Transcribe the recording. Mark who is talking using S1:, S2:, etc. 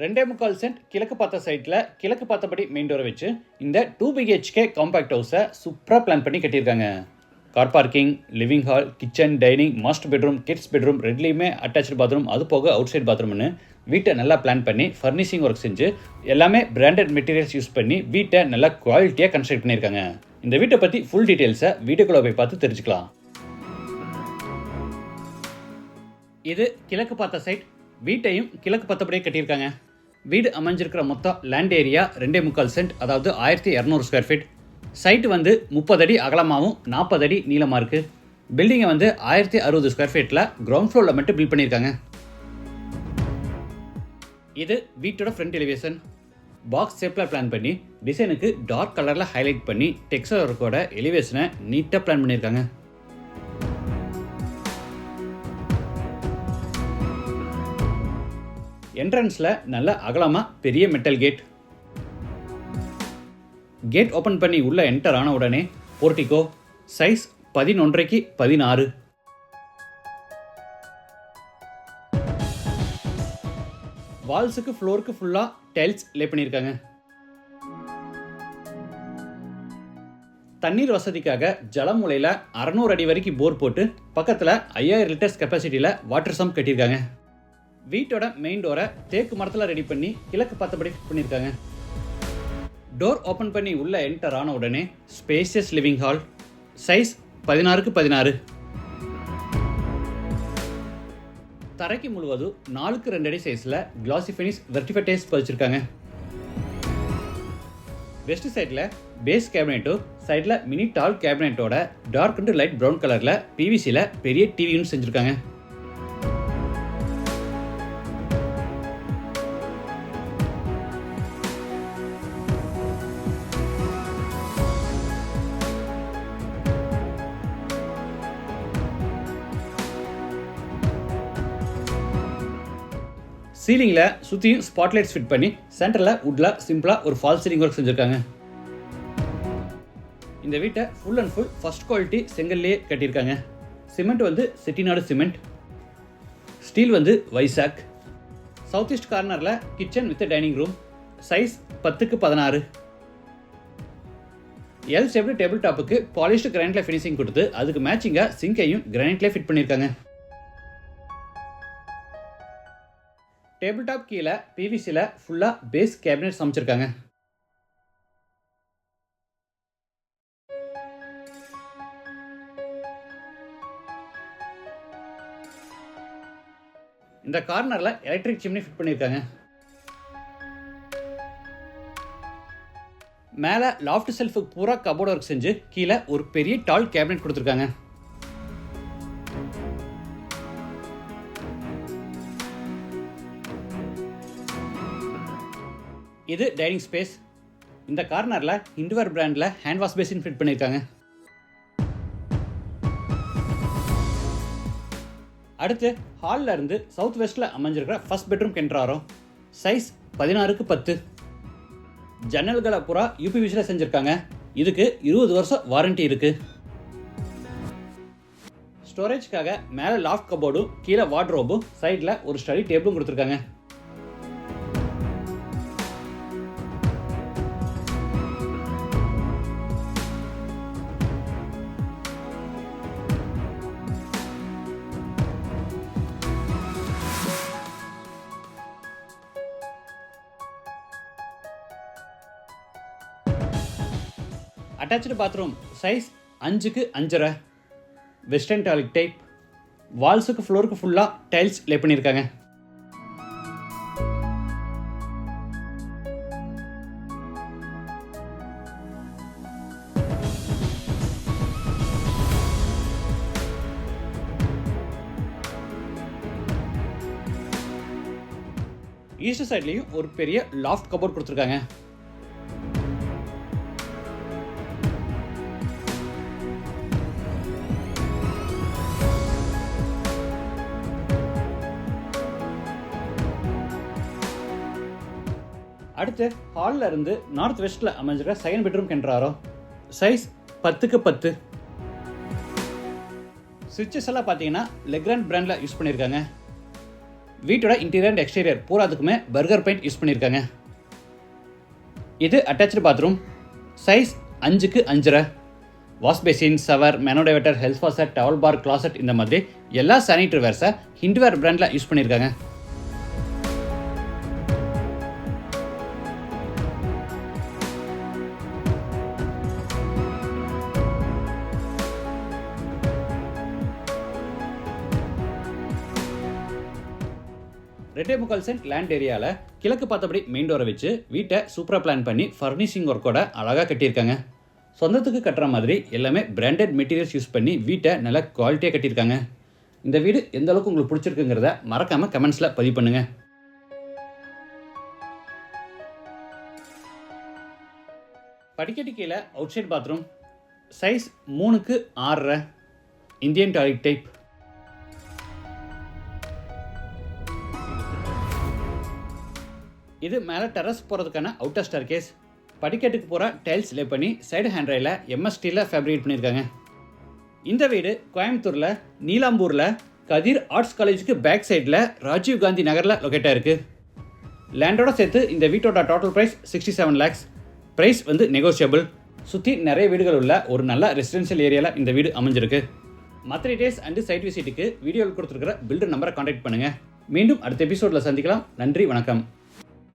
S1: ரெண்டே முக்கால் சென்ட் கிழக்கு பார்த்த சைட்டில் கிழக்கு பார்த்தபடி மெயின் டோரை வச்சு இந்த டூ பிஹெச்கே காம்பேக்ட் ஹவுஸை சூப்பராக பிளான் பண்ணி கட்டியிருக்காங்க. Car parking living hall kitchen dining master bedroom kids bedroom ரெண்டுலேயுமே அட்டாச்சு பாத்ரூம் அது போக அவுட் சைட் பாத்ரூம்னு வீட்டை நல்லா பிளான் பண்ணி ஃபர்னிஷிங் ஒர்க் செஞ்சு எல்லாமே பிராண்டட் மெட்டீரியல்ஸ் யூஸ் பண்ணி வீட்டை நல்லா குவாலிட்டியாக கன்ஸ்ட்ரக்ட் பண்ணியிருக்காங்க. இந்த வீட்டை பற்றி ஃபுல் டீட்டெயில்ஸை வீட்டுக்குள்ளே போய் பார்த்து தெரிஞ்சுக்கலாம். இது கிழக்கு பார்த்த சைட் வீட்டையும் கிழக்கு பார்த்தபடியே கட்டியிருக்காங்க. வீடு அமைஞ்சிருக்கிற மொத்தம் லேண்ட் ஏரியா ரெண்டே முக்கால் சென்ட் அதாவது ஆயிரத்தி இரநூறு ஸ்கொயர் ஃபீட் சைட் வந்து முப்பது அடி அகலமாகவும் நாற்பது அடி நீளமாக இருக்குது பில்டிங்கை வந்து ஆயிரத்தி அறுபது ஸ்கொயர் ஃபீட்டில் கிரவுண்ட் ஃப்ளோரில் மட்டும் பில்ட் பண்ணியிருக்காங்க. இது வீட்டோட ஃப்ரண்ட் எலிவேஷன் பாக்ஸ் ஷேப்பில் பிளான் பண்ணி டிசைனுக்கு டார்க் கலரில் ஹைலைட் பண்ணி டெக்ஸ்டர் ஒர்க்கோட எலிவேஷனை நீட்டாக பிளான் பண்ணியிருக்காங்க. என்ட்ரன்ஸில் நல்ல அகலமாக பெரிய மெட்டல் கேட் கேட் ஓப்பன் பண்ணி உள்ளே என்டர் ஆன உடனே போர்ட்டிகோ சைஸ் பதினொன்றைக்கு பதினாறு. வால்ஸுக்கு ஃப்ளோருக்கு ஃபுல்லாக டைல்ஸ் லே பண்ணியிருக்காங்க. தண்ணீர் வசதிக்காக ஜலமுலையில் அறநூறு அடி வரைக்கும் போர் போட்டு பக்கத்தில் ஐயாயிரம் லிட்டர்ஸ் கெப்பாசிட்டியில் வாட்டர் சம்ப் கட்டியிருக்காங்க. வீட்டோட மெயின் டோரை தேக்கு மரத்தில் ரெடி பண்ணி கிழக்கு பார்த்தபடி பண்ணியிருக்காங்க. டோர் ஓப்பன் பண்ணி உள்ள என்டர் ஆன உடனே ஸ்பேசியஸ் லிவிங் ஹால் சைஸ் பதினாறுக்கு பதினாறு. தரைக்கு முழுவதும் நாலுக்கு ரெண்டு அடி சைஸில் கிளாசி ஃபினிஷ் வெர்டிஃபைடேஸ் பதிச்சிருக்காங்க வெஸ்ட் சைடில் பேஸ் கேபினெட்டும் சைடில் மினி டால் கேபினெட்டோட டார்க் அண்ட் லைட் ப்ரௌன் கலரில் பிவிசியில் பெரிய டிவியும் செஞ்சுருக்காங்க. சீலிங்கில் சுற்றியும் ஸ்பாட்லைட்ஸ் ஃபிட் பண்ணி சென்டரில் உட்டில் சிம்பிளாக ஒரு ஃபால் சீலிங் ஒர்க் செஞ்சுருக்காங்க. இந்த வீட்டை full and full first quality செங்கல்லையே கட்டியிருக்காங்க. சிமெண்ட் வந்து செட்டிநாடு சிமெண்ட் ஸ்டீல் வந்து வைசாக் சவுத் ஈஸ்ட் கார்னரில் kitchen with dining room size பத்துக்கு பதினாறு. எல் ஷேப்டு டேபிள் டாப்புக்கு பாலிஷ்டு கிரானைட்டில் ஃபினிஷிங் கொடுத்து அதுக்கு மேட்சிங்காக சிங்கையும் கிரானைட்லேயே ஃபிட் பண்ணியிருக்காங்க. டேபிள் டாப் கீழே பிவிசியில் ஃபுல்லாக பேஸ் கேபினெட்ஸ் சமைச்சிருக்காங்க இந்த கார்னரில் எலக்ட்ரிக் சிம்னி ஃபிட் பண்ணியிருக்காங்க மேலே லாஃப்ட் செல்ஃபுக்கு பூரா கபோர்ட் ஒர்க் செஞ்சு கீழே ஒரு பெரிய டால் கேபினெட் கொடுத்துருக்காங்க. இது டைனிங் ஸ்பேஸ். இந்த கார்னரில் இண்டுவர் பிராண்டில் ஹேண்ட் வாஷ் பேசின் ஃபிட் பண்ணியிருக்காங்க அடுத்து ஹாலில் இருந்து சவுத் வெஸ்ட்டில் அமைஞ்சிருக்கிற ஃபஸ்ட் பெட்ரூம் கென்றாரோ சைஸ் பதினாறுக்கு பத்து. ஜன்னல்களை பூரா யூபிவிசியில் செஞ்சுருக்காங்க. இதுக்கு இருபது வருஷம் வாரண்டி இருக்குது ஸ்டோரேஜ்க்காக மேலே லாஃப்ட் கபோர்டும் கீழே வார்ட்ரோபும் சைடில் ஒரு ஸ்டடி டேபிளும் கொடுத்துருக்காங்க. அட்டாச்சு பாத்ரூம் சைஸ் அஞ்சுக்கு அஞ்சரை. வெஸ்டர்ன் டாய்லெட் டைப் வால்ஸுக்கு ஃப்ளோருக்கு ஃபுல்லாக டைல்ஸ் லே பண்ணியிருக்காங்க. ஈஸ்ட் சைட்லேயும் ஒரு பெரிய லாஃப்ட் கபோர்ட் கொடுத்துருக்காங்க. அடுத்து ஹாலில் இருந்து நார்த் வெஸ்ட்டில் அமைஞ்சிருக்க செகண்ட் பெட்ரூம் கென்றாரோ சைஸ் பத்துக்கு பத்து. சுவிட்சஸ் எல்லாம் பார்த்தீங்கன்னா லெக்ராண்ட் பிராண்டில் யூஸ் பண்ணியிருக்காங்க. வீட்டோட இன்டீரியர் அண்ட் எக்ஸ்டீரியர் பூராத்துக்குமே பர்கர் பெயிண்ட் யூஸ் பண்ணியிருக்காங்க. இது அட்டாச்சு பாத்ரூம் சைஸ் அஞ்சுக்கு அஞ்சரை. Wash basin shower மெனோடைவேட்டர் health washer towel bar closet இந்த மாதிரி எல்லா சானிட்டரி வேர்ஸை ஹிண்ட்வேர் பிராண்டில் யூஸ் பண்ணியிருக்காங்க. ரெண்டே முக்கால் சென்ட் லேண்ட் ஏரியாவில் கிழக்கு பார்த்தபடி மெயின் டோரை வச்சு வீட்டை சூப்பராக பிளான் பண்ணி ஃபர்னிஷிங் ஒர்க்கோட அழகாக கட்டியிருக்காங்க. சொந்தத்துக்கு கட்டுற மாதிரி எல்லாமே பிராண்டட் மெட்டீரியல்ஸ் யூஸ் பண்ணி வீட்டை நல்லா குவாலிட்டியாக கட்டியிருக்காங்க. இந்த வீடு எந்த அளவுக்கு உங்களுக்கு பிடிச்சிருக்குங்கிறத மறக்காமல் கமெண்ட்ஸில் பதிவு பண்ணுங்கள் படிக்கட்டு கீழே அவுட் சைட் பாத்ரூம் சைஸ் மூணுக்கு ஆறரை. இந்தியன் டாய்லெட் டைப் இது மேலே டெரஸ் போகிறதுக்கான அவுட்டர் ஸ்டார் கேஸ் படிக்கட்டுக்கு போகிற டைல்ஸ் லே பண்ணி சைடு ஹேண்ட்ரையில் எம்எஸ்டியில் ஃபேப்ரிகேட் பண்ணியிருக்காங்க. இந்த வீடு கோயம்புத்தூரில் நீலாம்பூரில் கதிர் ஆர்ட்ஸ் காலேஜுக்கு பேக் சைடில் ராஜீவ் காந்தி நகரில் லொக்கேட்டாக இருக்குது லேண்டோட சேர்த்து இந்த வீட்டோட total price sixty seven lakhs price வந்து நெகோஷியபிள் சுற்றி நிறைய வீடுகள் உள்ள ஒரு நல்ல ரெசிடென்ஷியல் ஏரியாவில் இந்த வீடு அமைஞ்சிருக்கு. மற்ற டீடைல்ஸ் அண்டு சைட் விசிட்டுக்கு வீடியோவில் கொடுத்துருக்கிற பில்டர் நம்பரை காண்டாக்ட் பண்ணுங்கள் மீண்டும் அடுத்த எபிசோடில் சந்திக்கலாம். நன்றி வணக்கம்.